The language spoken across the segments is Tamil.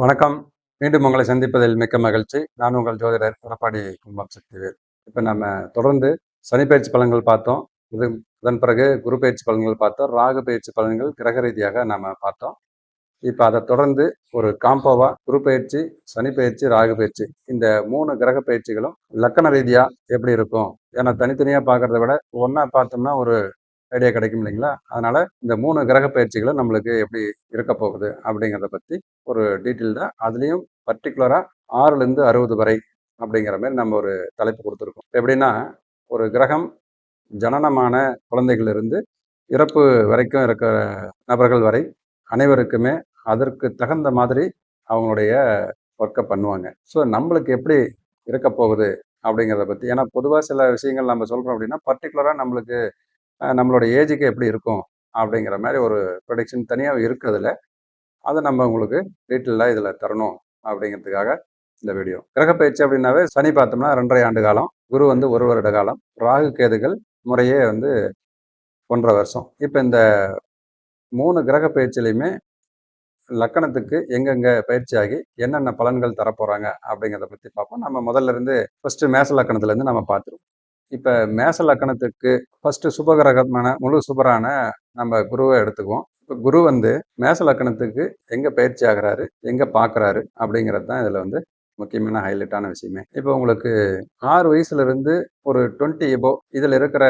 வணக்கம். மீண்டும் உங்களை சந்திப்பதில் மிக்க மகிழ்ச்சி. நான் உங்கள் ஜோதிடர் புறப்பாடி கும்பம் சக்திவேல். இப்போ நம்ம தொடர்ந்து சனி பயிற்சி பலன்கள் பார்த்தோம். இது அதன் பிறகு குரு பயிற்சி பலன்கள் பார்த்தோம். ராகு பயிற்சி பலன்கள் கிரக ரீதியாக நம்ம பார்த்தோம். இப்போ அதை தொடர்ந்து ஒரு காம்போவா குரு பயிற்சி சனி பயிற்சி ராகு பயிற்சி. இந்த மூணு கிரக பயிற்சிகளும் லக்கண ரீதியாக எப்படி இருக்கும்? ஏன்னா தனித்தனியாக பார்க்கறத விட ஒன்றா பார்த்தோம்னா ஒரு ஐடியா கிடைக்கும் இல்லைங்களா? அதனால் இந்த மூணு கிரக பயிற்சிகளும் நம்மளுக்கு எப்படி இருக்க போகுது அப்படிங்கிறத பற்றி ஒரு டீட்டெயில்டாக அதுலேயும் பர்டிகுலராக ஆறுலேருந்து அறுபது வரை அப்படிங்கிற மாதிரி நம்ம ஒரு தலைப்பு கொடுத்துருக்கோம். எப்படின்னா ஒரு கிரகம் ஜனனமான குழந்தைகளிலிருந்து இறப்பு வரைக்கும் இருக்கிற நபர்கள் வரை அனைவருக்குமே அதற்கு தகுந்த மாதிரி அவங்களுடைய ஒர்க்கை பண்ணுவாங்க. ஸோ நம்மளுக்கு எப்படி இருக்க போகுது அப்படிங்கிறத பற்றி ஏன்னா பொதுவாக சில விஷயங்கள் நம்ம சொல்கிறோம் அப்படின்னா பர்டிகுலராக நம்மளுக்கு நம்மளோட ஏஜுக்கு எப்படி இருக்கும் அப்படிங்கிற மாதிரி ஒரு ப்ரொடிக்ஷன் தனியாக இருக்கிறதுல அதை நம்ம உங்களுக்கு டீட்டெயிலாக இதில் தரணும் அப்படிங்கிறதுக்காக இந்த வீடியோ கிரகப்பயிற்சி அப்படின்னாவே சனி பார்த்தோம்னா ரெண்டரை ஆண்டு காலம் குரு வந்து ஒரு வருட காலம் ராகு கேதுகள் முறையே வந்து ஒன்றரை வருஷம். இப்போ இந்த மூணு கிரக பயிற்சியிலையுமே லக்கணத்துக்கு எங்கெங்க பயிற்சியாகி என்னென்ன பலன்கள் தரப்போகிறாங்க அப்படிங்கிறத பற்றி பார்ப்போம். நம்ம முதல்ல இருந்து ஃபஸ்ட்டு மேச லக்கணத்துலேருந்து நம்ம பார்த்துருவோம். இப்போ மேச லக்கணத்துக்கு ஃபர்ஸ்ட் சுபகிரகமான முழு சுபரான நம்ம குருவை எடுத்துக்குவோம். இப்போ குரு வந்து மேச லக்கணத்துக்கு எங்கே பயிற்சி ஆகுறாரு எங்கே பார்க்குறாரு அப்படிங்கிறது தான் இதில் வந்து முக்கியமான ஹைலைட்டான விஷயமே. இப்போ உங்களுக்கு ஆறு வயசுலேருந்து ஒரு டுவெண்ட்டி எபோ இதில் இருக்கிற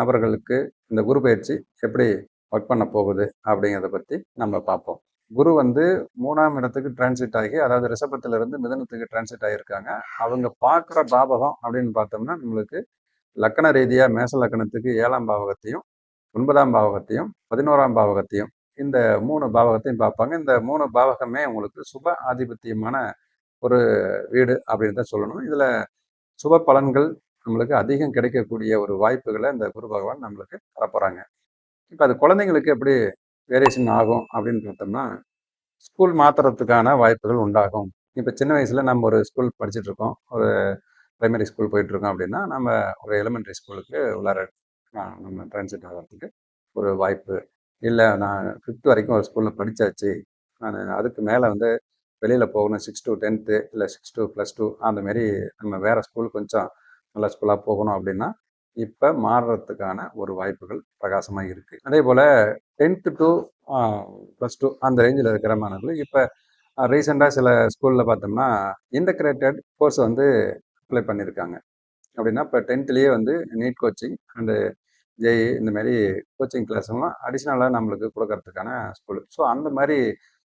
நபர்களுக்கு இந்த குரு பயிற்சி எப்படி ஒர்க் பண்ண போகுது அப்படிங்கிறத பற்றி நம்ம பார்ப்போம். குரு வந்து மூணாம் இடத்துக்கு டிரான்சிட் ஆகி அதாவது ரிஷபத்திலிருந்து மிதனத்துக்கு டிரான்சிட் ஆகியிருக்காங்க அவங்க பார்க்குற பாபகம் அப்படின்னு பார்த்தோம்னா நம்மளுக்கு லக்கண ரீதியாக மேச லக்கணத்துக்கு ஏழாம் பாவகத்தையும் ஒன்பதாம் பாவகத்தையும் பதினோராம் பாவகத்தையும் இந்த மூணு பாவகத்தையும் பார்ப்பாங்க. இந்த மூணு பாவகமே உங்களுக்கு சுப ஆதிபத்தியமான ஒரு வீடு அப்படின்னு தான் சொல்லணும். இதில் சுப பலன்கள் நம்மளுக்கு அதிகம் கிடைக்கக்கூடிய ஒரு வாய்ப்புகளை இந்த குரு பகவான் நம்மளுக்கு தரப்போகிறாங்க இப்போ அது குழந்தைங்களுக்கு எப்படி வேரியேஷன் ஆகும் அப்படின்னு பார்த்தோம்னா ஸ்கூல் மாத்துறதுக்கான வாய்ப்புகள் உண்டாகும். இப்போ சின்ன வயசில் நம்ம ஒரு ஸ்கூல் படிச்சுட்டு இருக்கோம். ஒரு ப்ரைமரி ஸ்கூல் போயிட்டுருக்கோம் அப்படின்னா நம்ம ஒரு எலிமெண்ட்ரி ஸ்கூலுக்கு உள்ளார நம்ம ட்ரான்ஸ்லேட் ஆகிறதுக்கு ஒரு வாய்ப்பு. இல்லை நான் ஃபிஃப்த் வரைக்கும் ஒரு ஸ்கூலில் படித்தாச்சு நான் அதுக்கு மேலே வந்து வெளியில் போகணும் சிக்ஸ் டூ டென்த்து இல்லை சிக்ஸ் டூ ப்ளஸ் டூ அந்தமாரி நம்ம வேறு ஸ்கூல் கொஞ்சம் நல்ல ஸ்கூலாக போகணும் அப்படின்னா இப்போ மாறுறதுக்கான ஒரு வாய்ப்புகள் பிரகாசமாக இருக்குது அதே போல் டென்த்து டு ப்ளஸ் டூ அந்த ரேஞ்சில் இருக்கிற மாணவர்கள் இப்போ ரீசெண்டாக சில ஸ்கூலில் பார்த்தோம்னா இன்டகிரேட்டட் கோர்ஸ் வந்து அப்ளை பண்ணியிருக்காங்க அப்படின்னா இப்போ டென்த்லேயே வந்து நீட் கோச்சிங் அண்டு ஜெய் இந்த மாதிரி கோச்சிங் கிளாஸ்லாம் அடிஷ்னலாக நம்மளுக்கு கொடுக்கறதுக்கான ஸ்கூல் ஸோ அந்த மாதிரி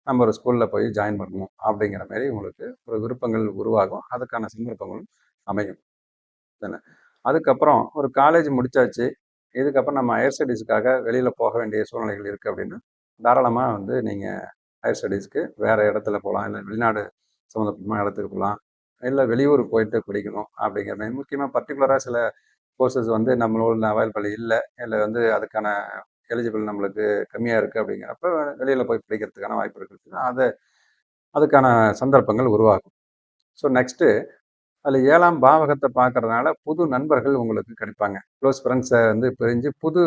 நம்ம ஒரு ஸ்கூலில் போய் ஜாயின் பண்ணணும் அப்படிங்கிற மாதிரி உங்களுக்கு ஒரு விருப்பங்கள் உருவாகும். அதுக்கான சந்தர்ப்பங்களும் அமையும். தானே? அதுக்கப்புறம் ஒரு காலேஜ் முடிச்சாச்சு. இதுக்கப்புறம் நம்ம ஹையர் ஸ்டடீஸுக்காக வெளியில் போக வேண்டிய சூழ்நிலைகள் இருக்குது அப்படின்னா தாராளமாக வந்து நீங்கள் ஹையர் ஸ்டடீஸ்க்கு வேறு இடத்துல போகலாம். இல்லை வெளிநாடு சம்மந்தப்பட்ட இடத்துக்கு போகலாம். இல்லை வெளியூர் போயிட்டு படிக்கணும் அப்படிங்கிற மாதிரி. முக்கியமாக பர்டிகுலராக சில கோர்சஸ் வந்து நம்மளோட அவைலபிள் இல்லை இல்லை வந்து அதுக்கான எலிஜிபிள் நம்மளுக்கு கம்மியாக இருக்குது அப்படிங்கிறப்ப வெளியில் போய் படிக்கிறதுக்கான வாய்ப்பு இருக்குது அதை அதுக்கான சந்தர்ப்பங்கள் உருவாகும். ஸோ நெக்ஸ்ட்டு அதில் ஏழாம் பாவகத்தை பார்க்கறதுனால புது நண்பர்கள் உங்களுக்கு கிடைப்பாங்க. க்ளோஸ் ஃப்ரெண்ட்ஸை வந்து பிரிஞ்சு புது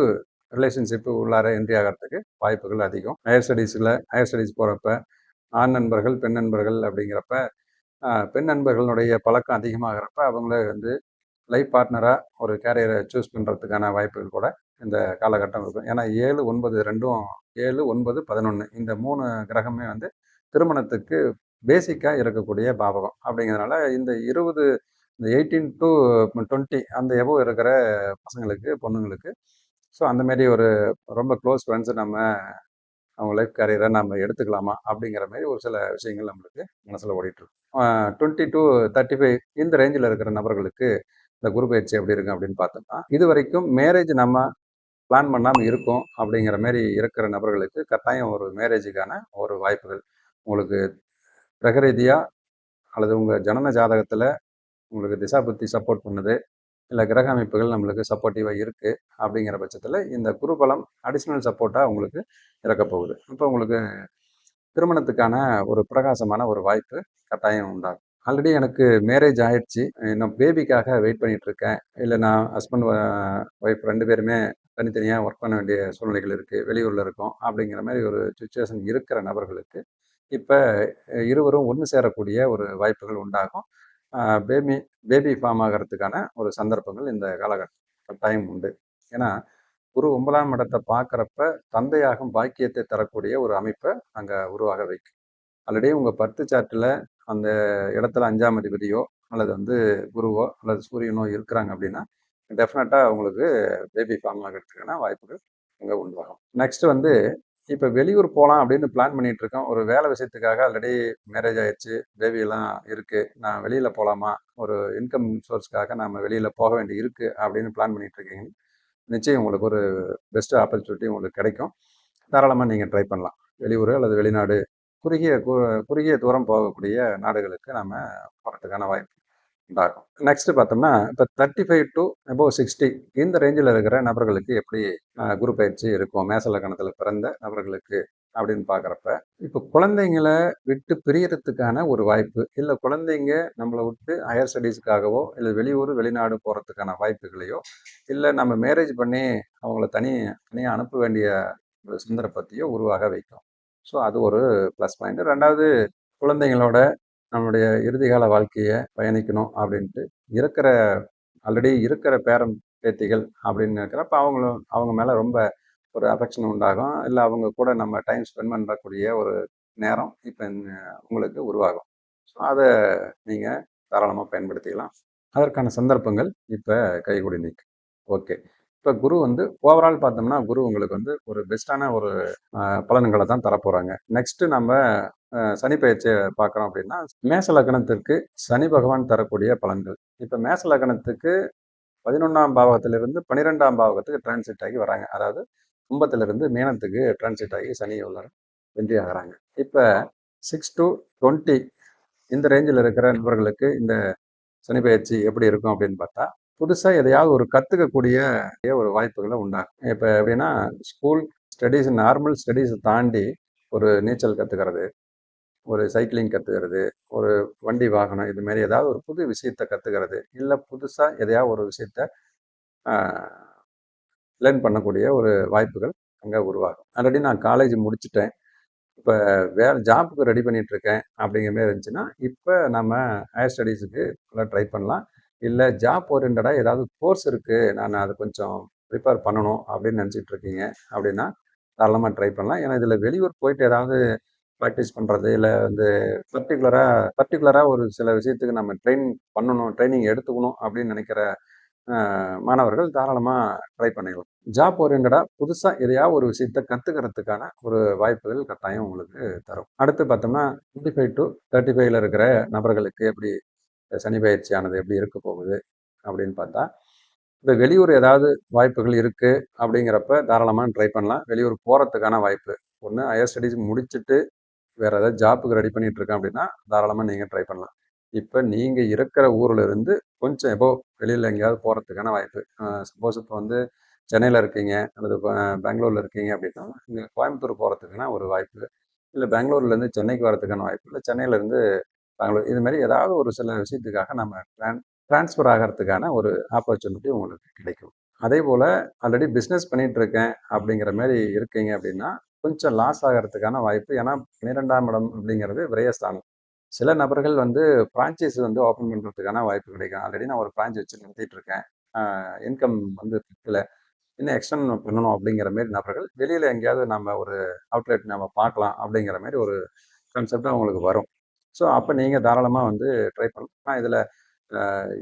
ரிலேஷன்ஷிப்பு உள்ளார என்ட்ரி ஆகிறதுக்கு வாய்ப்புகள் அதிகம். ஹையர் ஸ்டடீஸில் ஹையர் ஸ்டடீஸ் போகிறப்ப ஆண் நண்பர்கள் பெண் நண்பர்கள் அப்படிங்கிறப்ப பெண் நண்பர்களுடைய பழக்கம் அதிகமாகிறப்ப அவங்கள வந்து லைஃப் பார்ட்னராக ஒரு கேரியரை சூஸ் பண்ணுறதுக்கான வாய்ப்புகள் கூட இந்த காலகட்டம் இருக்கும். ஏன்னா ஏழு ஒன்பது ரெண்டும் ஏழு ஒன்பது பதினொன்று இந்த மூணு கிரகமே வந்து திருமணத்துக்கு பேசிக்காக இருக்கக்கூடிய பாவகம். அப்படிங்கிறதுனால இந்த இருபது இந்த எயிட்டீன் டு டுவெண்ட்டி அந்த எவோ இருக்கிற பசங்களுக்கு பொண்ணுங்களுக்கு ஸோ அந்தமாரி ஒரு ரொம்ப க்ளோஸ் ஃப்ரெண்ட்ஸை நம்ம அவங்க லைஃப் கேரியரை நம்ம எடுத்துக்கலாமா அப்படிங்கிற மாதிரி ஒரு சில விஷயங்கள் நம்மளுக்கு மனசில் ஓடிட்டுருக்கு. டுவெண்ட்டி டூ தேர்ட்டி ஃபைவ் இந்த ரேஞ்சில் இருக்கிற நபர்களுக்கு இந்த குரு பயிற்சி எப்படி இருக்கும் அப்படின்னு பார்த்தோம்னா இது வரைக்கும் மேரேஜ் நம்ம பிளான் பண்ணாமல் இருக்கோம் அப்படிங்கிற மாதிரி இருக்கிற நபர்களுக்கு கட்டாயம் ஒரு மேரேஜுக்கான ஒரு வாய்ப்புகள். உங்களுக்கு கிரகரீதியாக அல்லது உங்கள் ஜனன ஜாதகத்தில் உங்களுக்கு திசா புத்தி சப்போர்ட் பண்ணுது. இல்லை கிரக அமைப்புகள் நம்மளுக்கு சப்போர்ட்டிவாக இருக்குது அப்படிங்கிற பட்சத்தில் இந்த குருபலம் அடிஷ்னல் சப்போர்ட்டாக உங்களுக்கு இறக்க போகுது. இப்போ உங்களுக்கு திருமணத்துக்கான ஒரு பிரகாசமான ஒரு வாய்ப்பு கட்டாயம் உண்டாகும். ஆல்ரெடி எனக்கு மேரேஜ் ஆயிடுச்சு. இன்னும் பேபிக்காக வெயிட் பண்ணிட்டு இருக்கேன். இல்லை நான் ஹஸ்பண்ட் ஒய்ஃப் ரெண்டு பேருமே தனித்தனியாக ஒர்க் பண்ண வேண்டிய சூழ்நிலைகள் இருக்குது வெளியூரில் இருக்கோம் அப்படிங்கிற மாதிரி ஒரு சுச்சுவேஷன் இருக்கிற நபர்களுக்கு இப்போ இருவரும் ஒன்று சேரக்கூடிய ஒரு வாய்ப்புகள் உண்டாகும். பேபி பேபி ஃபார்ம் ஆகிறதுக்கான ஒரு சந்தர்ப்பங்கள் இந்த காலகட்ட டைம் உண்டு. ஏன்னா குரு ஒன்பதாம் இடத்தை பார்க்குறப்ப தந்தையாகும் பாக்கியத்தை தரக்கூடிய ஒரு அமைப்பை அங்கே உருவாக வைக்கும். ஆல்ரெடி உங்கள் பத்து சாட்டில் அந்த இடத்துல அஞ்சாம் அதிபதியோ அல்லது வந்து குருவோ அல்லது சூரியனோ இருக்கிறாங்க அப்படின்னா டெஃபினட்டாக உங்களுக்கு பேபி ஃபார்ம் ஆகிறதுக்கான வாய்ப்புகள் அங்கே உண்டாகும் நெக்ஸ்ட் வந்து இப்போ வெளியூர் போகலாம் அப்படின்னு பிளான் பண்ணிட்டு இருக்கோம் ஒரு வேலை விஷயத்துக்காக ஆல்ரெடி மேரேஜ் ஆயிடுச்சு பேபியெல்லாம் இருக்கு. நான் வெளியில போகலாமா ஒரு இன்கம் சோர்ஸ்க்காக நம்ம வெளியில போக வேண்டி இருக்கு அப்படின்னு பிளான் பண்ணிட்டு இருக்கீங்க நிச்சயம் உங்களுக்கு ஒரு பெஸ்ட் ஆப்பர்ச்சுனிட்டி உங்களுக்கு கிடைக்கும். தாராளமாக நீங்கள் ட்ரை பண்ணலாம். வெளியூர் அல்லது வெளிநாடு குறுகிய குறுகிய தூரம் போகக்கூடிய நாடுகளுக்கு நம்ம போகிறதுக்கான வாய்ப்பு. உண்டாகும் நெக்ஸ்ட் பார்த்தோம்னா இப்போ thirty five to above sixty இந்த ரேஞ்சில் இருக்கிற நபர்களுக்கு எப்படி குரு பயிற்சி இருக்கும் மேச கணத்தில் பிறந்த நபர்களுக்கு அப்படின்னு பார்க்குறப்ப இப்போ குழந்தைங்களை விட்டு பிரியறதுக்கான ஒரு வாய்ப்பு இல்லை குழந்தைங்க நம்மளை விட்டு ஹையர் ஸ்டடீஸுக்காகவோ இல்லை வெளியூர் வெளிநாடு போகிறதுக்கான வாய்ப்புகளையோ இல்லை நம்ம மேரேஜ் பண்ணி அவங்கள தனி தனியாக அனுப்ப வேண்டிய ஒரு சந்தர்ப்பத்தையோ உருவாக வைக்கும். ஸோ அது ஒரு ப்ளஸ் பாயிண்ட் ரெண்டாவது குழந்தைங்களோட நம்முடைய இறுதிகால வாழ்க்கையை பயணிக்கணும் அப்படின்ட்டு இருக்கிற ஆல்ரெடி இருக்கிற பேரம் பேத்திகள் அப்படின்னு இருக்கிறப்ப அவங்களும் அவங்க மேலே ரொம்ப ஒரு அஃபெக்ஷன் உண்டாகும். இல்லை அவங்க கூட நம்ம டைம் ஸ்பெண்ட் பண்ணுறக்கூடிய ஒரு நேரம் இப்போ உங்களுக்கு உருவாகும். ஸோ அதை நீங்கள் தாராளமாக பயன்படுத்திக்கலாம். அதற்கான சந்தர்ப்பங்கள் இப்போ கைகூடி நிற்கு ஓகே. இப்போ குரு வந்து ஓவரால் பார்த்தோம்னா குரு உங்களுக்கு வந்து ஒரு பெஸ்ட்டான ஒரு பலன்களை தான் தரப்போகிறாங்க நெக்ஸ்ட்டு நம்ம சனி பயிற்சியை பார்க்குறோம் அப்படின்னா மேச லக்னத்திற்கு சனி பகவான் தரக்கூடிய பலன்கள். இப்போ மேச லக்னத்துக்கு பதினொன்றாம் பாவகத்திலிருந்து பன்னிரெண்டாம் பாவகத்துக்கு டிரான்சிட் ஆகி வராங்க. அதாவது கும்பத்திலிருந்து மேனத்துக்கு டிரான்சிட் ஆகி சனி உள்ள வென்றி ஆகிறாங்க இப்போ சிக்ஸ் டு டுவெண்ட்டி இந்த ரேஞ்சில் இருக்கிற நண்பர்களுக்கு இந்த சனி பயிற்சி எப்படி இருக்கும் அப்படின்னு பார்த்தா புதுசாக எதையாவது ஒரு கற்றுக்கக்கூடிய ஒரு வாய்ப்புகளை உண்டாகும். இப்போ எப்படின்னா ஸ்கூல் ஸ்டடீஸ் நார்மல் ஸ்டடீஸை தாண்டி ஒரு நீச்சல் கற்றுக்கிறது ஒரு சைக்கிளிங் கற்றுக்கிறது ஒரு வண்டி வாகனம் இது மாதிரி ஏதாவது ஒரு புது விஷயத்த கற்றுக்கிறது இல்லை புதுசாக எதையாவது ஒரு விஷயத்த லேர்ன் பண்ணக்கூடிய ஒரு வாய்ப்புகள் அங்கே உருவாகும். ஆல்ரெடி நான் காலேஜ் முடிச்சுட்டேன். இப்போ வேறு ஜாப்புக்கு ரெடி பண்ணிகிட்ருக்கேன் அப்படிங்கிற மாதிரி இருந்துச்சுன்னா இப்போ நம்ம ஹையர் ஸ்டடீஸுக்கு ஃபுல்லாக ட்ரை பண்ணலாம். இல்லை ஜாப் ஓரியன்டாக ஏதாவது கோர்ஸ் இருக்குது நான் அதை கொஞ்சம் ப்ரிப்பேர் பண்ணணும் அப்படின்னு நினச்சிட்ருக்கீங்க அப்படின்னா தாராளமாக ட்ரை பண்ணலாம். ஏன்னா இதில் வெளியூர் போயிட்டு ஏதாவது ப்ராக்டிஸ் பண்ணுறது இல்லை வந்து பர்டிகுலராக பர்டிகுலராக ஒரு சில விஷயத்துக்கு நம்ம ட்ரெயின் பண்ணணும் ட்ரைனிங் எடுத்துக்கணும் அப்படின்னு நினைக்கிற மாணவர்கள் தாராளமாக ட்ரை பண்ணிக்கலாம். ஜாப் ஓரியன்டாக புதுசாக எதையாவது ஒரு விஷயத்தை கற்றுக்கிறதுக்கான ஒரு வாய்ப்புகள் கட்டாயம் உங்களுக்கு தரும். அடுத்து பார்த்தோம்னா டுவெண்ட்டி ஃபைவ் டு தேர்ட்டி ஃபைவ்ல இருக்கிற நபர்களுக்கு எப்படி சனி பயிற்சியானது எப்படி இருக்க போகுது அப்படின்னு பார்த்தா இப்போ வெளியூர் ஏதாவது வாய்ப்புகள் இருக்குது அப்படிங்கிறப்ப தாராளமாக ட்ரை பண்ணலாம். வெளியூர் போகிறதுக்கான வாய்ப்பு. ஒன்று ஹையர் ஸ்டடீஸ் முடிச்சுட்டு வேறு ஏதாவது ஜாப்புக்கு ரெடி பண்ணிட்டு இருக்கேன் அப்படின்னா தாராளமாக நீங்கள் ட்ரை பண்ணலாம். இப்போ நீங்கள் இருக்கிற ஊரில் இருந்து கொஞ்சம் எப்போ வெளியில் எங்கேயாவது போகிறதுக்கான வாய்ப்பு. சப்போஸ் இப்போ வந்து சென்னையில் இருக்கீங்க அல்லது பெங்களூரில் இருக்கீங்க அப்படின்னா இங்கே கோயம்புத்தூர் போகிறதுக்கான ஒரு வாய்ப்பு இல்லை பெங்களூர்லேருந்து சென்னைக்கு வரதுக்கான வாய்ப்பு இல்லை சென்னையிலேருந்து பெங்களூர் இதுமாரி ஏதாவது ஒரு சில விஷயத்துக்காக நம்ம ட்ரான் ட்ரான்ஸ்ஃபர் ஆகிறதுக்கான ஒரு ஆப்பர்ச்சுனிட்டி உங்களுக்கு கிடைக்கும். அதே போல் ஆல்ரெடி பிஸ்னஸ் பண்ணிகிட்டு இருக்கேன் அப்படிங்கிற மாதிரி இருக்கீங்க அப்படின்னா கொஞ்சம் லாஸ் ஆகிறதுக்கான வாய்ப்பு. ஏன்னா பன்னிரெண்டாம் இடம் அப்படிங்கிறது விரயஸ்தானம். சில நபர்கள் வந்து ஃப்ரான்ச்சைஸ் வந்து ஓப்பன் பண்ணுறதுக்கான வாய்ப்பு கிடைக்கும். ஆல்ரெடி நான் ஒரு ஃப்ரான்ச் வச்சு நடத்திட்டு இருக்கேன் இன்கம் வந்து இல்லை இன்னும் எக்ஸ்டன் பண்ணணும் அப்படிங்கிற மாதிரி நபர்கள் வெளியில் எங்கேயாவது நம்ம ஒரு அவுட்லெட் நம்ம பார்க்கலாம் அப்படிங்கிற மாதிரி ஒரு கான்செப்டும் அவங்களுக்கு வரும். ஸோ அப்போ நீங்கள் தாராளமாக வந்து ட்ரை பண்ணலாம். இதில்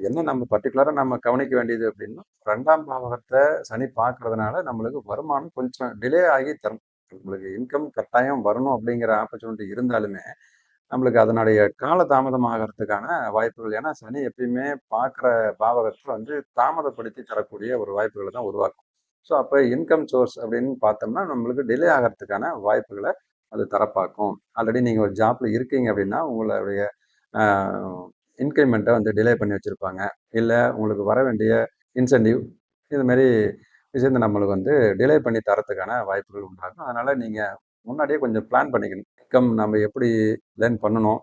என்ன நம்ம பர்டிகுலராக நம்ம கவனிக்க வேண்டியது அப்படின்னா ரெண்டாம் பாவகத்தை சனி பார்க்கறதுனால நம்மளுக்கு வருமானம் கொஞ்சம் டிலே ஆகி தரும். நம்மளுக்கு இன்கம் கட்டாயம் வரணும் அப்படிங்கிற ஆப்பர்ச்சுனிட்டி இருந்தாலுமே நம்மளுக்கு அதனுடைய கால தாமதம் ஆகிறதுக்கான வாய்ப்புகள் ஏன்னா சனி எப்பயுமே பார்க்குற பாவகத்தில் வந்து தாமதப்படுத்தி தரக்கூடிய ஒரு வாய்ப்புகளை தான் உருவாக்கும். ஸோ அப்போ இன்கம் சோர்ஸ் அப்படின்னு பார்த்தோம்னா நம்மளுக்கு டிலே ஆகிறதுக்கான வாய்ப்புகளை அது தரப்பாக்கும். ஆல்ரெடி நீங்கள் ஒரு ஜாப்பில் இருக்கீங்க அப்படின்னா உங்களுடைய இன்க்ரிமெண்ட்டை வந்து டிலே பண்ணி வச்சுருப்பாங்க. இல்லை உங்களுக்கு வர வேண்டிய இன்சென்டிவ் இதுமாரி விஷயத்தை நம்மளுக்கு வந்து டிலே பண்ணி தரத்துக்கான வாய்ப்புகள் உண்டாகும். அதனால் நீங்கள் முன்னாடியே கொஞ்சம் பிளான் பண்ணிக்கணும். இன்கம் நம்ம எப்படி லேர்ன் பண்ணணும்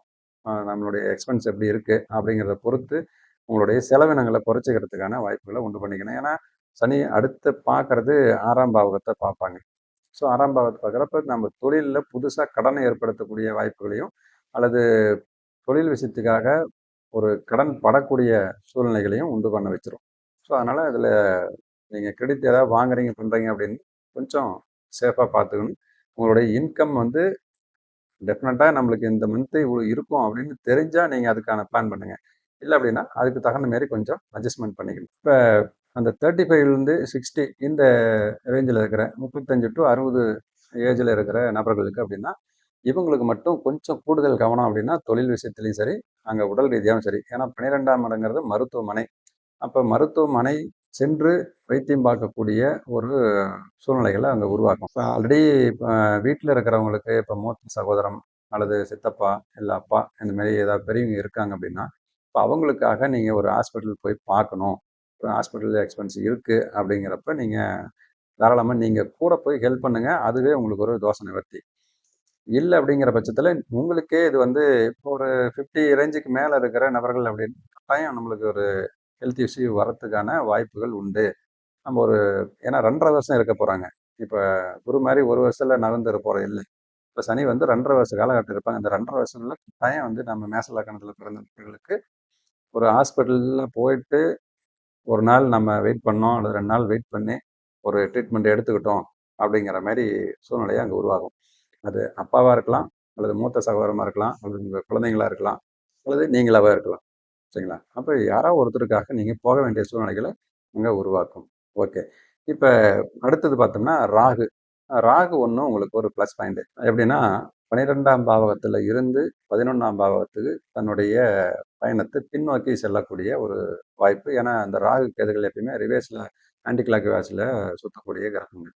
நம்மளுடைய எக்ஸ்பென்ஸ் எப்படி இருக்குது அப்படிங்கிறத பொறுத்து உங்களுடைய செலவினங்களை குறைச்சிக்கிறதுக்கான வாய்ப்புகளை உண்டு பண்ணிக்கணும். ஏன்னா சனி அடுத்து பார்க்கறது ஆறாம் பாவகத்தை பார்ப்பாங்க. ஸோ ஆறாம் பாவத்தை பார்க்குறப்ப நம்ம தொழிலில் புதுசாக கடனை ஏற்படுத்தக்கூடிய வாய்ப்புகளையும் அல்லது தொழில் விஷயத்துக்காக ஒரு கடன் படக்கூடிய சூழ்நிலைகளையும் உண்டு பண்ண வச்சிரும். ஸோ அதனால் இதில் நீங்கள் கிரெடிட் ஏதாவது வாங்குறீங்க பண்ணுறீங்க அப்படின்னு கொஞ்சம் சேஃபாக பார்த்துக்கணும். உங்களுடைய இன்கம் வந்து டெஃபினட்டாக நம்மளுக்கு இந்த மந்த்து இவ்வளோ இருக்கும் அப்படின்னு தெரிஞ்சால் நீங்கள் அதுக்கான பிளான் பண்ணுங்கள் இல்லை அப்படின்னா அதுக்கு தகுந்த மாரி கொஞ்சம் அட்ஜஸ்ட்மெண்ட் பண்ணிக்கணும். இப்போ அந்த தேர்ட்டி ஃபைவ்லேருந்து சிக்ஸ்டி இந்த ரேஞ்சில் இருக்கிற முப்பத்தஞ்சு டு அறுபது ஏஜில் இருக்கிற நபர்களுக்கு அப்படின்னா இவங்களுக்கு மட்டும் கொஞ்சம் கூடுதல் கவனம் அப்படின்னா தொழில் விஷயத்துலையும் சரி அங்கே உடல் ரீதியாகவும் சரி. ஏன்னா பன்னிரெண்டாம் இடங்கிறது மருத்துவமனை. அப்போ மருத்துவமனை சென்று வைத்தியம் பார்க்கக்கூடிய ஒரு சூழ்நிலைகளை அங்கே உருவாக்கும். இப்போ ஆல்ரெடி இப்போ வீட்டில் இருக்கிறவங்களுக்கு இப்போ மூத்த சகோதரம் அல்லது சித்தப்பா இல்லை அப்பா இந்த மாதிரி ஏதாவது பெரியவங்க இருக்காங்க அப்படின்னா இப்போ அவங்களுக்காக நீங்கள் ஒரு ஹாஸ்பிட்டல் போய் பார்க்கணும். ஹாஸ்பிட்டல் எக்ஸ்பென்ஸ் இருக்குது அப்படிங்கிறப்ப நீங்கள் தாராளமாக நீங்கள் கூட போய் ஹெல்ப் பண்ணுங்கள் அதுவே உங்களுக்கு ஒரு தோசை நிவர்த்தி. இல்லை அப்படிங்கிற பட்சத்தில் உங்களுக்கே இது வந்து இப்போ ஒரு ஃபிஃப்டி ரேஞ்சுக்கு மேலே இருக்கிற நபர்கள் அப்படின்னு கட்டாயம் நம்மளுக்கு ஒரு ஹெல்த் இஷ்யூ வரத்துக்கான வாய்ப்புகள் உண்டு. நம்ம ஒரு ஏன்னா ரெண்டரை வருஷம் இருக்க போகிறாங்க இப்போ குரு மாதிரி ஒரு வருஷத்தில் நகர்ந்துட போகிற இல்லை. இப்போ சனி வந்து ரெண்டரை வருஷம் காலகட்டம் இருப்பாங்க. இந்த ரெண்டரை வருஷம்ல கட்டாயம் வந்து நம்ம மேசலக்கணத்தில் பிறந்தவர்களுக்கு ஒரு ஹாஸ்பிட்டலில் போயிட்டு ஒரு நாள் நம்ம வெயிட் பண்ணோம். அல்லது ரெண்டு நாள் வெயிட் பண்ணி ஒரு ட்ரீட்மெண்ட் எடுத்துக்கிட்டோம் அப்படிங்கிற மாதிரி சூழ்நிலையை அங்கே உருவாகும். அது அப்பாவாக இருக்கலாம். அல்லது மூத்த சகோதரமாக இருக்கலாம். அல்லது உங்கள் குழந்தைங்களா இருக்கலாம். அல்லது நீங்களாவே இருக்கலாம். சரிங்களா? அப்போ யாராவது ஒருத்தருக்காக நீங்கள் போக வேண்டிய சூழ்நிலைகளை அங்கே உருவாக்கும். ஓகே. இப்போ அடுத்தது பார்த்தோம்னா ராகு. ராகு ஒன்றும் உங்களுக்கு ஒரு ப்ளஸ் பாயிண்ட் எப்படின்னா பனிரெண்டாம் பாவகத்தில் இருந்து பதினொன்றாம் பாவகத்துக்கு தன்னுடைய பயணத்தை பின்னோக்கி செல்லக்கூடிய ஒரு வாய்ப்பு. ஏன்னா அந்த ராகு கேதுகள் எப்பயுமே ரிவேஸில் ஆன்டி கிளாக் வேஸில் சுற்றக்கூடிய கிரகங்கள்.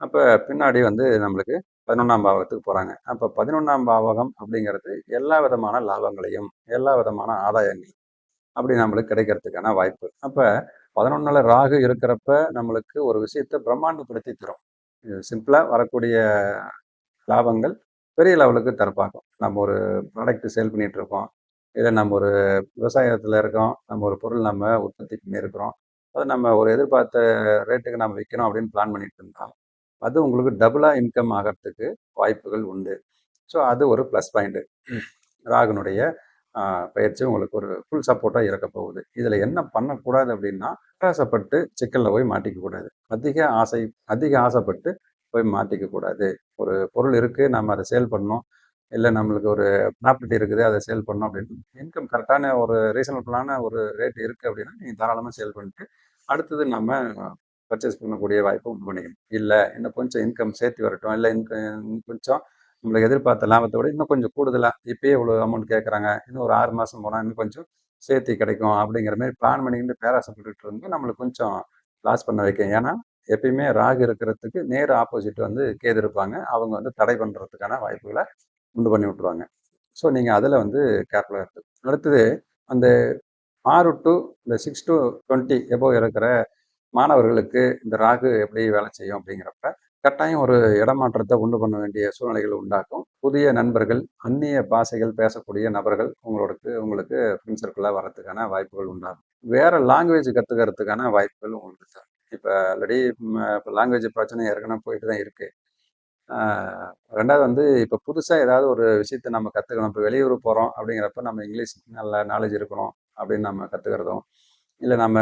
அப்போ பின்னாடி வந்து நம்மளுக்கு பதினொன்றாம் பாவகத்துக்கு போகிறாங்க அப்போ பதினொன்றாம் பாவகம் அப்படிங்கிறது எல்லா விதமான லாபங்களையும் எல்லா விதமான ஆதாயங்களையும் அப்படி நம்மளுக்கு கிடைக்கிறதுக்கான வாய்ப்பு. அப்போ பதினொன்றில் ராகு இருக்கிறப்ப நம்மளுக்கு ஒரு விஷயத்தை பிரம்மாண்டப்படுத்தி தரும். சிம்பிளாக வரக்கூடிய லாபங்கள் பெரிய லெவலுக்கு தரப்பாக்கும் நம்ம ஒரு ப்ராடக்ட் சேல் பண்ணிகிட்டு இருக்கோம். இல்லை நம்ம ஒரு விவசாயத்தில் இருக்கோம். நம்ம ஒரு பொருள் நம்ம உற்பத்தி பண்ணியிருக்கிறோம். அதை நம்ம ஒரு எதிர்பார்த்த ரேட்டுக்கு நம்ம விற்கணும் அப்படின்னு பிளான் பண்ணிட்டு இருந்தோம் அது உங்களுக்கு டபுளாக இன்கம் ஆகிறதுக்கு வாய்ப்புகள் உண்டு. ஸோ அது ஒரு ப்ளஸ் பாயிண்ட்டு ராகுனுடைய பயிற்சி உங்களுக்கு ஒரு ஃபுல் சப்போர்ட்டாக இருக்க போகுது. இதில் என்ன பண்ணக்கூடாது அப்படின்னா ஆசைப்பட்டு சிக்கலில் போய் மாட்டிக்க கூடாது அதிக ஆசை அதிக ஆசைப்பட்டு போய் மாட்டிக்க கூடாது ஒரு பொருள் இருக்குது நம்ம அதை சேல் பண்ணோம். இல்லை நம்மளுக்கு ஒரு ப்ராப்பர்ட்டி இருக்குது அதை சேல் பண்ணோம் அப்படின்னு இன்கம் கரெக்டான ஒரு ரீசனபிளான ஒரு ரேட் இருக்குது அப்படின்னா நீங்கள் தாராளமாக சேல் பண்ணிட்டு அடுத்தது நம்ம பர்ச்சேஸ் பண்ணக்கூடிய வாய்ப்பு முடியும் இல்லை இன்னும் கொஞ்சம் இன்கம் சேர்த்து வரட்டும். இல்லை இன்கம் கொஞ்சம் நம்மளுக்கு எதிர்பார்த்த லாபத்தை விட இன்னும் கொஞ்சம் கூடுதலாக இப்பயே இவ்வளோ அமௌண்ட் கேட்குறாங்க இன்னும் ஒரு ஆறு மாதம் போனால் இன்னும் கொஞ்சம் சேர்த்து கிடைக்கும் அப்படிங்கிற மாதிரி பிளான் பண்ணிக்கிட்டு பேராசப்பட்டுட்டு இருந்து நம்மளுக்கு கொஞ்சம் லாஸ் பண்ண வைக்கும். ஏன்னா எப்பயுமே ராகு இருக்கிறதுக்கு நேர் ஆப்போசிட் வந்து கேது இருப்பாங்க. அவங்க வந்து தடை பண்ணுறதுக்கான வாய்ப்புகளை உண்டு பண்ணி விட்ருவாங்க ஸோ நீங்கள் அதில் வந்து கேர்ஃபுல்லாக இருக்குது அடுத்தது அந்த ஆறு டு இந்த சிக்ஸ் டு டுவெண்ட்டி எபோ இருக்கிற மாணவர்களுக்கு இந்த ராகு எப்படி வேலை செய்யும் அப்படிங்கிறப்ப கட்டாயம் ஒரு இடமாற்றத்தை உண்டு பண்ண வேண்டிய சூழ்நிலைகள் உண்டாக்கும். புதிய நண்பர்கள் அந்நிய பாசைகள் பேசக்கூடிய நபர்கள் உங்களோட உங்களுக்கு ஃப்ரெண்ட் சர்க்கிளாக வரதுக்கான வாய்ப்புகள் உண்டாகும். வேறு லாங்குவேஜ் கற்றுக்கிறதுக்கான வாய்ப்புகள் உங்களுக்கு தான் இப்போ ஆல்ரெடி இப்போ லாங்குவேஜ் பிரச்சனை ஏற்கனவே போயிட்டு தான் இருக்குது ரெண்டாவது வந்து இப்போ புதுசாக ஏதாவது ஒரு விஷயத்த நம்ம கற்றுக்கணும் இப்போ வெளியூர் போகிறோம் அப்படிங்கிறப்ப நம்ம இங்கிலீஷ் நல்ல நாலேஜ் இருக்கணும் அப்படின்னு நம்ம கற்றுக்கிறதும் இல்லை நம்ம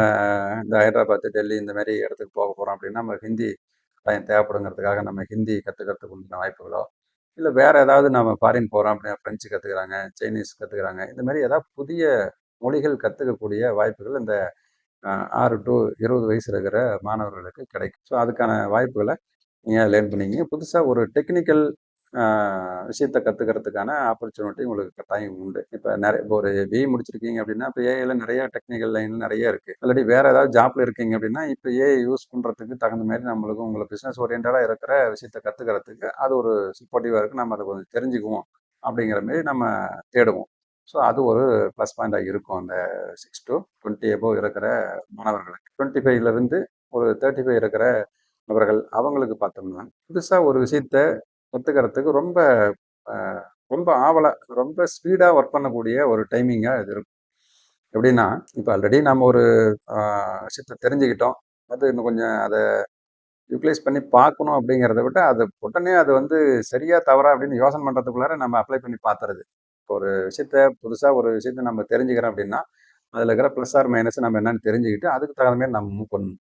இந்த ஹைதராபாத் டெல்லி இந்த மாதிரி இடத்துக்கு போக போகிறோம் அப்படின்னா நம்ம ஹிந்தி தேவைப்படுங்கிறதுக்காக நம்ம ஹிந்தி கற்றுக்கிறதுக்கு உண்டான வாய்ப்புகளோ இல்லை வேறு ஏதாவது நம்ம ஃபாரின் போகிறோம் அப்படின்னா ஃப்ரெஞ்சு கற்றுக்குறாங்க சைனீஸ் கற்றுக்குறாங்க இந்த மாதிரி ஏதாவது புதிய மொழிகள் கற்றுக்கக்கூடிய வாய்ப்புகள் இந்த ஆறு டு இருபது வயசு இருக்கிற மாணவர்களுக்கு கிடைக்கும். ஸோ அதுக்கான வாய்ப்புகளை நீங்கள் லேர்ன் பண்ணிக்கிங்க. புதுசாக ஒரு டெக்னிக்கல் விஷயத்தை கற்றுக்கிறதுக்கான ஆப்பர்ச்சுனிட்டி உங்களுக்கு கட்டாயம் உண்டு. இப்போ நிறைய இப்போ ஒரு பிஇ முடிச்சிருக்கீங்க அப்படின்னா இப்போ ஏஐயில் நிறைய டெக்னிக்கல் லைன் நிறைய இருக்குது ஆல்ரெடி வேறு ஏதாவது ஜாப்ல இருக்கீங்க அப்படின்னா இப்போ ஏஐ யூஸ் பண்ணுறதுக்கு தகுந்த மாதிரி நம்மளுக்கு உங்களுக்கு பிஸ்னஸ் ஓரியன்டாக இருக்கிற விஷயத்த கற்றுக்கிறதுக்கு அது ஒரு சப்போர்ட்டிவாக இருக்குது நம்ம அதை கொஞ்சம் தெரிஞ்சுக்குவோம் அப்படிங்கிற மாரி நம்ம தேடுவோம். ஸோ அது ஒரு ப்ளஸ் பாயிண்டாக இருக்கும் அந்த சிக்ஸ் டு டுவெண்ட்டி எபோவ் இருக்கிற மாணவர்களுக்கு. டுவெண்ட்டி ஃபைவ்லேருந்து ஒரு தேர்ட்டி ஃபைவ் இருக்கிற நபர்கள் அவங்களுக்கு பார்த்தோம்னா புதுசாக ஒரு விஷயத்த ஒத்துக்கிறதுக்கு ரொம்ப ரொம்ப ஆவலை ரொம்ப ஸ்பீடாக ஒர்க் பண்ணக்கூடிய ஒரு டைமிங்காக இது இருக்கும். எப்படின்னா இப்போ ஆல்ரெடி நம்ம ஒரு விஷயத்தை தெரிஞ்சுக்கிட்டோம். அது இன்னும் கொஞ்சம் அதை யூட்டிலைஸ் பண்ணி பார்க்கணும் அப்படிங்கிறத விட அது உடனே அது வந்து சரியா தவறா அப்படின்னு யோசனை பண்ணுறதுக்குள்ளார நம்ம அப்ளை பண்ணி பார்த்துறது. இப்போ ஒரு விஷயத்த புதுசாக ஒரு விஷயத்த நம்ம தெரிஞ்சுக்கிறோம் அப்படின்னா அதில் இருக்கிற ப்ளஸ் ஆர் மைனஸ் நம்ம என்னன்னு தெரிஞ்சுக்கிட்டு அதுக்கு தகுந்த மாதிரி நம்ம மூவ் பண்ணணும்.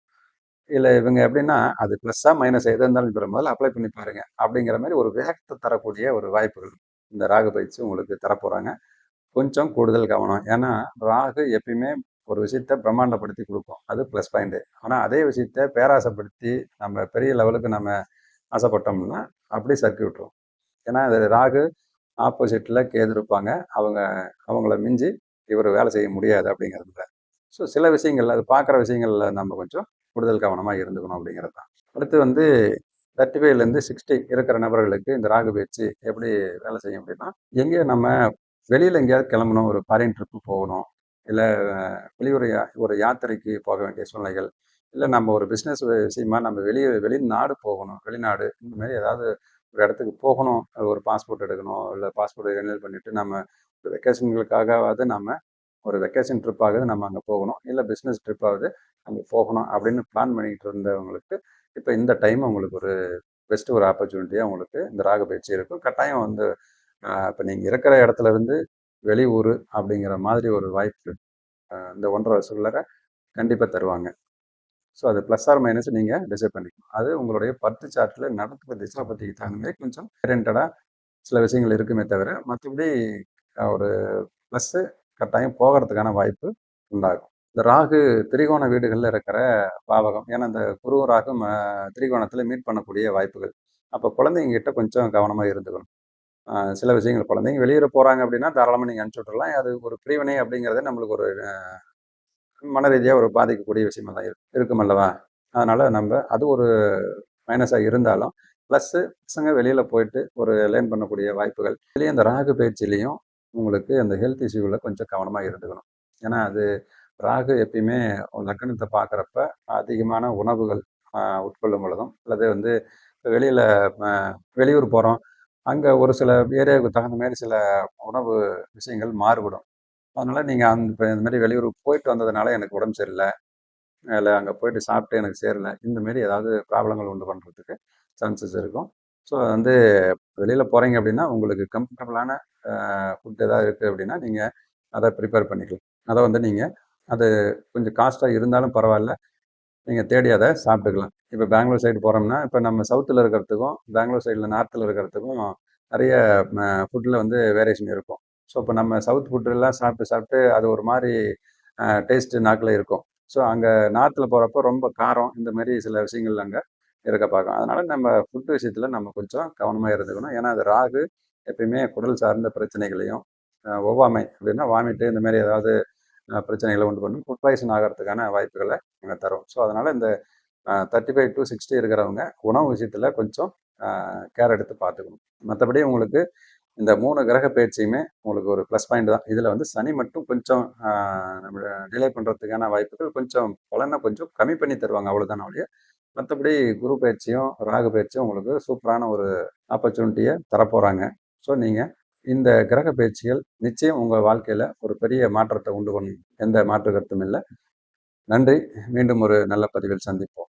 இல்லை இவங்க எப்படின்னா அது ப்ளஸ்ஸாக மைனஸ் எதாக இருந்தாலும் இப்போ முதல்ல அப்ளை பண்ணி பாருங்க அப்படிங்கிற மாதிரி ஒரு வேகத்தை தரக்கூடிய ஒரு வாய்ப்புகள் இந்த ராகு பயிற்சி உங்களுக்கு தரப்போகிறாங்க கொஞ்சம் கூடுதல் கவனம். ஏன்னா ராகு எப்பயுமே ஒரு விஷயத்த பிரம்மாண்டப்படுத்தி கொடுக்கும். அது ப்ளஸ் பாயிண்ட்டு ஆனால் அதே விஷயத்த பேராசைப்படுத்தி நம்ம பெரிய லெவலுக்கு நம்ம ஆசைப்பட்டோம்னா அப்படியே சர்க்கி விட்டுரும். ஏன்னா அது ராகு ஆப்போசிட்டில் கேது இருப்பாங்க. அவங்க அவங்கள மிஞ்சி இவர் வேலை செய்ய முடியாது அப்படிங்கிறதுல. ஸோ சில விஷயங்கள் அது பார்க்குற விஷயங்களில் நம்ம கொஞ்சம் கூடுதல் கவனமாக இருந்துக்கணும் அப்படிங்கிறது தான் அடுத்து வந்து தேர்ட்டி ஃபைவ்லேருந்து சிக்ஸ்டி இருக்கிற நபர்களுக்கு இந்த ராகு பயிற்சி எப்படி வேலை செய்யும் அப்படின்னா எங்கே நம்ம வெளியில் எங்கேயாவது கிளம்பணும் ஒரு ஃபாரின் ட்ரிப்பு போகணும் இல்லை வெளியூர் யா ஒரு யாத்திரைக்கு போக வேண்டிய சூழ்நிலைகள் இல்லை நம்ம ஒரு பிஸ்னஸ் விஷயமா நம்ம வெளியே வெளிநாடு போகணும் வெளிநாடு இந்த மாதிரி ஏதாவது ஒரு இடத்துக்கு போகணும் ஒரு பாஸ்போர்ட் எடுக்கணும் இல்லை பாஸ்போர்ட் ரினியூல் பண்ணிவிட்டு நம்ம வெக்கேஷன்களுக்காகவாவது நம்ம ஒரு வெக்கேஷன் ட்ரிப் ஆகுது நம்ம அங்கே போகணும். இல்லை பிஸ்னஸ் ட்ரிப்பாவது அங்கே போகணும் அப்படின்னு பிளான் பண்ணிக்கிட்டு இருந்தவங்களுக்கு இப்போ இந்த டைம் உங்களுக்கு ஒரு பெஸ்ட் ஒரு ஆப்பர்ச்சுனிட்டியாக உங்களுக்கு இந்த ராக பயிற்சி இருக்கும். கட்டாயம் வந்து இப்போ நீங்கள் இருக்கிற இடத்துல இருந்து வெளியூர் அப்படிங்கிற மாதிரி ஒரு வாய்ப்பு இந்த ஒன்றரை சொல்லரை கண்டிப்பாக தருவாங்க. ஸோ அது ப்ளஸ் ஆர் மைனஸ் நீங்கள் டிசைட் பண்ணிக்கணும். அது உங்களுடைய பத்து சார்ட்டில் நடத்துகிற திசை பற்றிக்கு தகுந்த மாதிரி கொஞ்சம் ஓரியன்டாக சில விஷயங்கள் இருக்குமே தவிர மற்றபடி ஒரு ப்ளஸ்ஸு கட்டாயம் போகிறதுக்கான வாய்ப்பு உண்டாகும். இந்த ராகு திரிகோண வீடுகளில் இருக்கிற பாவகம் ஏன்னா இந்த குரு ராகு திரிகோணத்தில் மீட் பண்ணக்கூடிய வாய்ப்புகள். அப்போ குழந்தைங்கிட்ட கொஞ்சம் கவனமாக இருந்துக்கணும். சில விஷயங்கள் குழந்தைங்க வெளியில் போகிறாங்க அப்படின்னா தாராளமாக நீங்கள் அனுப்பிச்சி விட்றலாம் அது ஒரு பிரிவினை அப்படிங்கிறதே நம்மளுக்கு ஒரு மன ரீதியாக ஒரு பாதிக்கக்கூடிய விஷயமா தான் இருக்கும் அல்லவா? அதனால் நம்ம அது ஒரு மைனஸாக இருந்தாலும் ப்ளஸ்ஸு பசங்க வெளியில் போயிட்டு ஒரு லேர்ன் பண்ணக்கூடிய வாய்ப்புகள். இதுலேயும் இந்த ராகு பயிற்சியிலையும் உங்களுக்கு அந்த ஹெல்த் இஷ்யூவில் கொஞ்சம் கவனமாக இருந்துக்கணும். ஏன்னா அது ராகு எப்பயுமே லக்கணத்தை பார்க்குறப்ப அதிகமான உணவுகள் உட்கொள்ளும் பொழுதும் அல்லது வந்து வெளியில் வெளியூர் போகிறோம் அங்கே ஒரு சில ஏரியாவுக்கு தகுந்த மாதிரி சில உணவு விஷயங்கள் மாறுபடும். அதனால் நீங்கள் அந்த இப்போ இந்த மாதிரி வெளியூருக்கு போயிட்டு வந்ததுனால எனக்கு உடம்பு சரியில்லை இல்லை அங்கே போயிட்டு சாப்பிட்டு எனக்கு சேரல இந்த மாரி ஏதாவது ப்ராப்ளங்கள் உண்டு பண்ணுறதுக்கு சான்சஸ் இருக்கும். ஸோ வந்து வெளியில் போகிறீங்க அப்படின்னா உங்களுக்கு கம்ஃபர்டபுளான ஃபுட் எதாவது இருக்குது அப்படின்னா நீங்கள் அதை ப்ரிப்பேர் பண்ணிக்கலாம். அதை வந்து நீங்கள் அது கொஞ்சம் காஸ்ட்டாக இருந்தாலும் பரவாயில்ல. நீங்கள் தேடி அதை சாப்பிட்டுக்கலாம். இப்போ பெங்களூர் சைடு போகிறோம்னா இப்போ நம்ம சவுத்தில் இருக்கிறதுக்கும் பெங்களூர் சைடில் நார்த்தில் இருக்கிறதுக்கும் நிறைய ஃபுட்டில் வந்து வேரியேஷன் இருக்கும். ஸோ இப்போ நம்ம சவுத் ஃபுட்டெல்லாம் சாப்பிட்டு சாப்பிட்டு அது ஒரு மாதிரி டேஸ்ட்டு நாக்கில் இருக்கும். ஸோ அங்கே நார்த்தில் போகிறப்போ ரொம்ப காரம் இந்த மாதிரி சில விஷயங்கள் அங்கே இருக்க பார்க்கும். அதனால் நம்ம ஃபுட்டு விஷயத்தில் நம்ம கொஞ்சம் கவனமாக இருந்துக்கணும். ஏன்னா அது ராகு எப்பயுமே குடல் சார்ந்த பிரச்சனைகளையும் ஒவ்வாமை அப்படின்னா வாமிட்டு இந்த மாதிரி ஏதாவது பிரச்சனைகளை உண்டு பண்ணும். ஃபுட் பாய்சன் ஆகிறதுக்கான வாய்ப்புகளை நாங்கள் தரும். ஸோ அதனால் இந்த தேர்ட்டி ஃபைவ் டு சிக்ஸ்டி இருக்கிறவங்க உணவு விஷயத்தில் கொஞ்சம் கேர் எடுத்து பார்த்துக்கணும். மற்றபடி உங்களுக்கு இந்த மூணு கிரக பயிற்சியுமே உங்களுக்கு ஒரு ப்ளஸ் பாயிண்ட் தான். இதில் வந்து சனி மட்டும் கொஞ்சம் நம்ம டிலே பண்ணுறதுக்கான வாய்ப்புகள் கொஞ்சம் பலனை கொஞ்சம் கம்மி பண்ணி தருவாங்க. அவ்வளோதான் ஒழிய மற்றபடி குரு பயிற்சியும் ராகு பயிற்சியும் உங்களுக்கு சூப்பரான ஒரு ஆப்பர்ச்சுனிட்டியை தரப்போகிறாங்க ஸோ நீங்கள் இந்த கிரக பயிற்சிகள் நிச்சயம் உங்கள் வாழ்க்கையில் ஒரு பெரிய மாற்றத்தை உண்டு பண்ணும். எந்த மாற்று கருத்தும் இல்லை. நன்றி. மீண்டும் ஒரு நல்ல பதிவில் சந்திப்போம்.